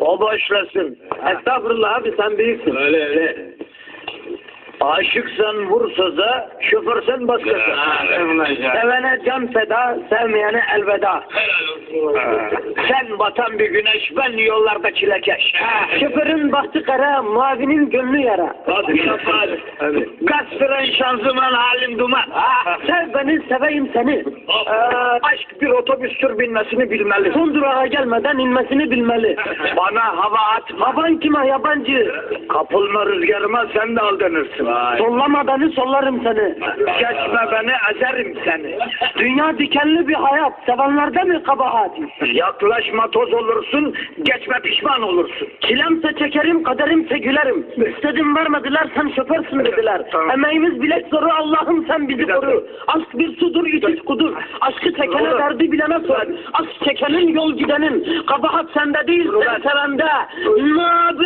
O başlasın. Estağfurullah abi sen büyüksün. Öyle öyle. Aşıksan vur söze, şoförsen başkası. Ha, eyvallah ya. Sevene can feda, sevmeyene elveda. Sen batan bir güneş, ben yollarda çilekeş. Şoförün bahtı kara, mavinin gönlü yara. Gaz fren şanzıman halim duman. Sev beni, seveyim seni. Ee, aşk bir otobüstür binmesini bilmeli. Son durağa gelmeden inmesini bilmeli. Bana hava atma. Havan kime yabancı? Kapılma rüzgarıma sen de aldanırsın. Vay. Sollama beni sollarım seni. Geçme beni ezerim seni. Dünya dikenli bir hayat. Sevenlerde mi kabahat? Yaklaşma toz olursun, geçme pişman olursun. Çilemse çekerim, kaderimse gülerim. İstedim vermediler, sen şoförsün dediler. Tamam. Emeğimiz bilek zoru, Allah'ım sen bizi Bir koru. Aşk bir sudur, içiz kudur. Aşkı çekene derdi bilene sor. Aşk çekenin yol gidenin. Kabahat sende değil, sen sevende. Ne